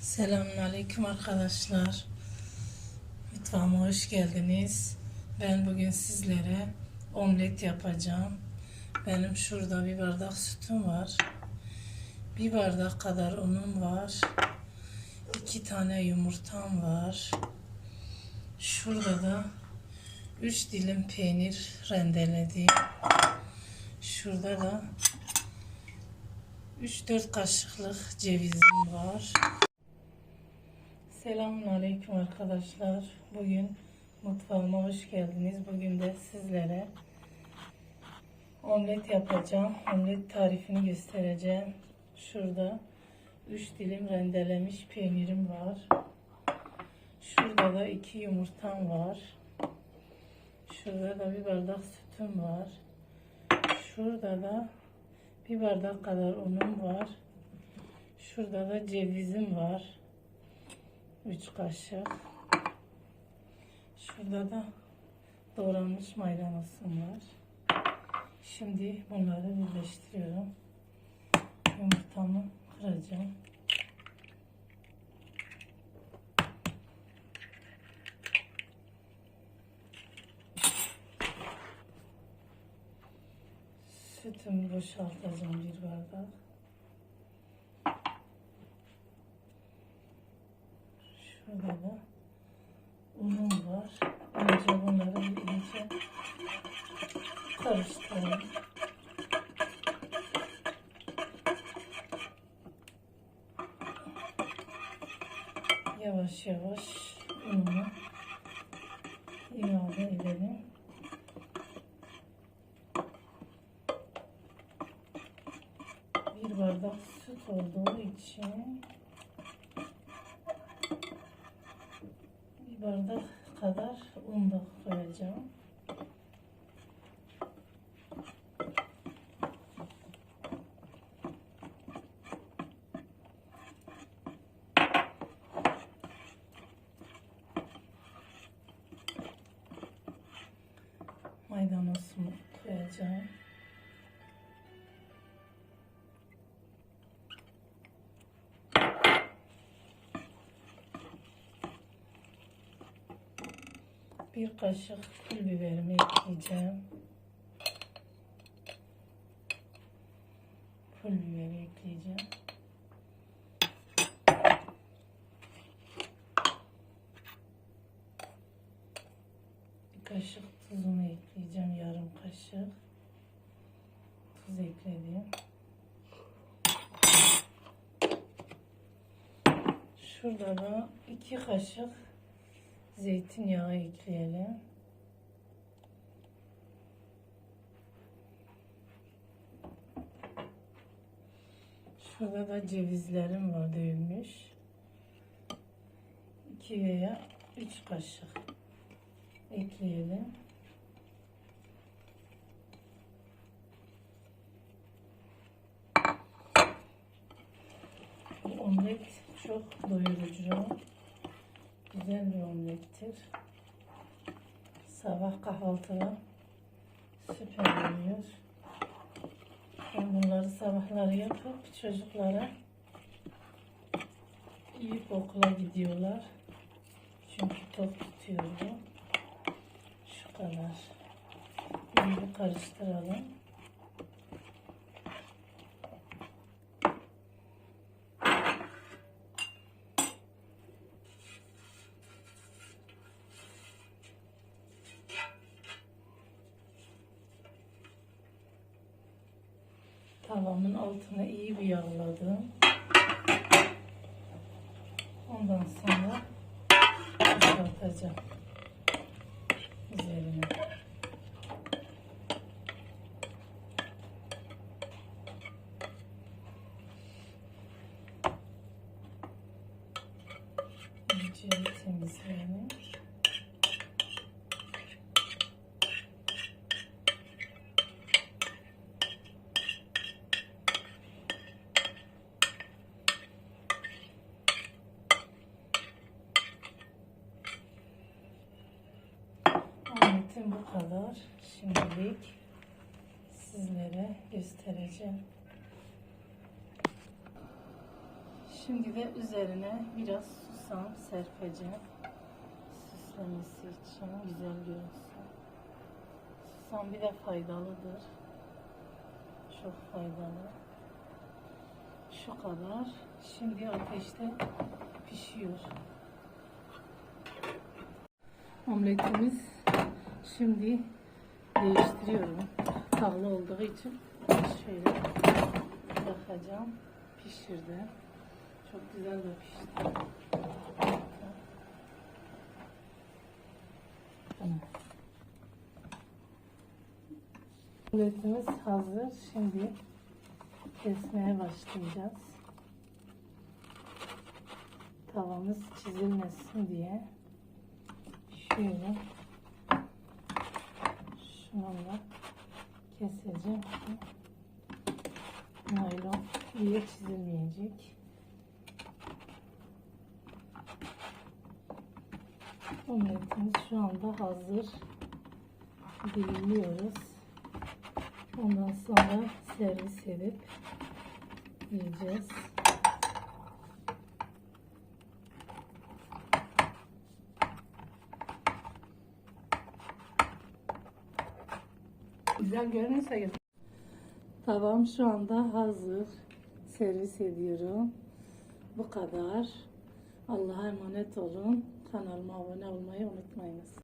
Selamünaleyküm arkadaşlar. Mutfağıma hoş geldiniz. Ben bugün sizlere omlet yapacağım. Benim şurada bir bardak sütüm var. Bir bardak kadar unum var. iki tane yumurtam var. Şurada da üç dilim peynir rendeledim. Şurada da 3-4 kaşıklık cevizim var. Selamun Aleyküm arkadaşlar. Bugün mutfağıma hoş geldiniz. Bugün de sizlere omlet yapacağım. Omlet tarifini göstereceğim. Şurada 3 dilim rendelemiş peynirim var. Şurada da 2 yumurtam var. Şurada da bir bardak sütüm var. Şurada da bir bardak kadar unum var. Şurada da cevizim var. 3 kaşık. Şurada da doğranmış maydanozum var. Şimdi bunları birleştiriyorum. Yumurtamı kıracağım. Sütümü boşaltacağım bir bardak. Şurada da unum var. Önce bunları iyice karıştıralım. Yavaş yavaş unumu ilave edelim. Bir bardak süt olduğu için bardak kadar un da koyacağım. Bir kaşık pul biberimi ekleyeceğim. Pul biberi ekleyeceğim. Bir kaşık tuzunu ekleyeceğim. Yarım kaşık. Tuz ekledim. Şurada da iki kaşık zeytinyağı ekleyelim. Şurada da cevizlerim var dövülmüş. 2 veya 3 kaşık ekleyelim. Bu omlet çok doyurucu. Güzel bir omlettir. Sabah kahvaltıda süper oluyor. Ben bunları sabahları yapıp çocuklara yiyip okula gidiyorlar. Çünkü tok tutuyor bu. Şu kadar. İyi bir karıştıralım. Tavamın altına iyi bir yağladım. Ondan sonra boşaltacağım üzerine. İyice temizleyelim. Omletim bu kadar. Şimdilik sizlere göstereceğim. Şimdi de üzerine biraz susam serpeceğim. Süslemesi için güzel görünsün. Susam bir de faydalıdır. Çok faydalı. Şu kadar. Şimdi ateşte pişiyor. Omletimiz şimdi değiştiriyorum. Tavlı olduğu için şöyle bakacağım. Pişirdi. Çok güzel de pişti. Omletimiz hazır. Şimdi kesmeye başlayacağız. Tavamız çizilmesin diye şöyle şununla keseceğim ki naylon diye çizilmeyecek. Omletimiz şu anda hazır. Dilimliyoruz. Ondan sonra servis edip yiyeceğiz. Görünürse güzel. Tavam şu anda hazır. Servis ediyorum. Bu kadar. Allah'a emanet olun. Kanalıma abone olmayı unutmayınız.